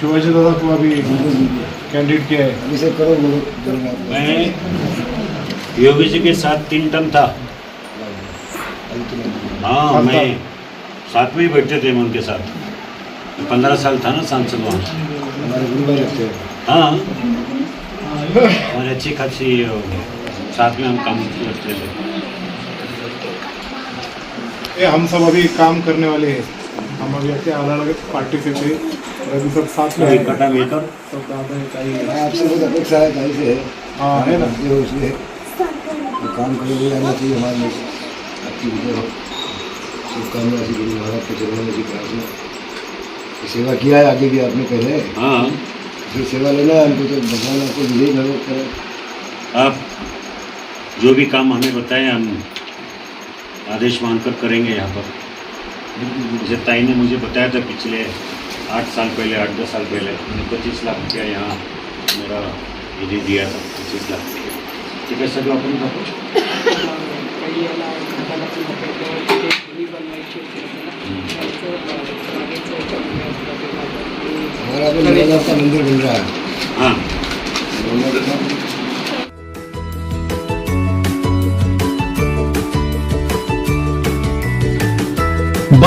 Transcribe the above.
शिवाजी दादा को अभी कैंडिडेट किया है। अभी से करो मैं योगी जी के साथ तीन टर्म था। हाँ मैं साथ में ही बैठते थे मैं उनके साथ। पंद्रह साल था ना सांसद वहाँ। हैं। और अच्छी खासी हो। साथ में हम काम करते थे। ये हम सब अभी काम करने वाले हैं। अभी अलग अलग पार्टी से थे और सब साथ में तो इकट्ठा मिलकर सब दादा है, है। हाँ, आपसे बहुत अपेक्षा है कहीं से हाँ? है ना। ये तो काम करने के आना चाहिए हमारे लिए। हो गुरु महाराज के चरणों में प्रार्थना सेवा किया है आगे भी आपने पहले। हाँ। फिर सेवा लेना है हमको तो भगवान आपको विजयी करे। आप जो भी काम हमें बताएँ हम आदेश मानकर करेंगे यहाँ पर। जैसे ताई ने मुझे बताया था पिछले आठ साल पहले आठ दस साल पहले मैंने पच्चीस लाख रुपया यहाँ मेरा यदि दिया था पच्चीस लाख ठीक है सर अपन का कुछ? हमारा का मंदिर बन रहा है। हाँ।